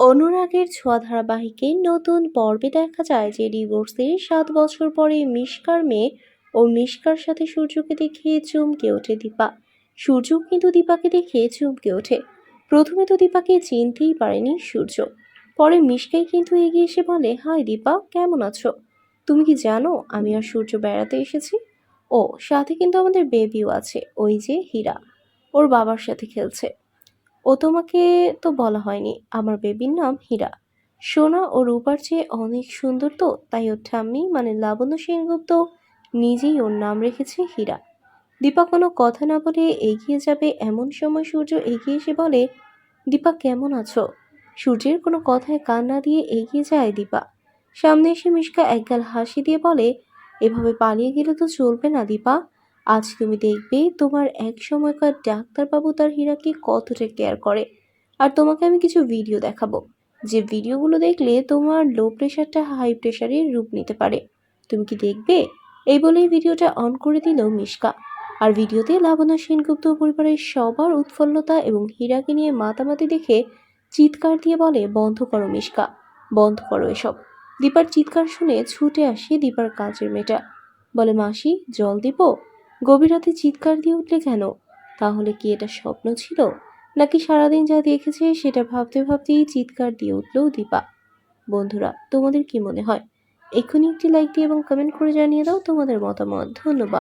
অনুরাগের ছোঁয়া ধারাবাহিকে নতুন পর্বে দেখা যায় যে ডিভোর্সের সাত বছর পরে মিশকার মেয়ে ও মিশকার সাথে সূর্যকে দেখে চমকে ওঠে দীপা। সূর্য কিন্তু দীপাকে দেখে চমকে ওঠে। প্রথমে তো দীপাকে চিনতেই পারেনি সূর্য। পরে মিশকাই কিন্তু এগিয়ে এসে বলে, হাই দীপা, কেমন আছো? তুমি কি জানো আমি আর সূর্য বেড়াতে এসেছি? ও, সাথে কিন্তু আমাদের বেবিও আছে, ওই যে হীরা। ওর বাবার সাথে খেলছে। ও তোমাকে তো বলা হয়নি। আমার বেবির নাম হীরা। সোনা ও রূপার চেয়ে অনেক সুন্দর তো, তাই ওর ঠাম্মি মানে লাবণ্য সেনগুপ্ত, নিজেই ওর নাম রেখেছে হীরা। দীপা কোনো কথা না বলে এগিয়ে যাবে এমন সময় সূর্য এগিয়ে এসে বলে, দীপা, কেমন আছো? সূর্যের কোনো কথায় কান না দিয়ে এগিয়ে যায় দীপা। সামনে এসে মিশকা একগাল হাসি দিয়ে বলে, এভাবে পালিয়ে গেলে তো চলবে না দীপা। আজ তুমি দেখবে তোমার এক সময়কার ডাক্তারবাবু তার হীরাকে কতটা কেয়ার করে। আর তোমাকে আমি কিছু ভিডিও দেখাবো। যে ভিডিওগুলো দেখলে তোমার লো প্রেশারটা হাই প্রেশারের রূপ নিতে পারে। তুমি কি দেখবে? এই বলেই ভিডিওটা অন করে দিল মিশকা। আর ভিডিওতে লাবণ্য সেনগুপ্ত পরিবারের সবার উৎফুল্লতা এবং হীরাকে নিয়ে মাতামাতি দেখে চিৎকার দিয়ে বলে, বন্ধ করো মিশকা, বন্ধ করো এসব। দীপার চিৎকার শুনে ছুটে আসে দীপার কাজের মেয়েটা। বলে, মাসি, জল দিব? গভীর রাতে চিৎকার দিয়ে উঠলে কেন? তাহলে কি এটা স্বপ্ন ছিল? নাকি সারাদিন যা দেখেছে সেটা ভাবতে ভাবতেই চিৎকার দিয়ে উঠল দীপা? বন্ধুরা, তোমাদের কি মনে হয়? এক্ষুনি একটি লাইক দিয়ে এবং কমেন্ট করে জানিয়ে দাও তোমাদের মতামত। ধন্যবাদ।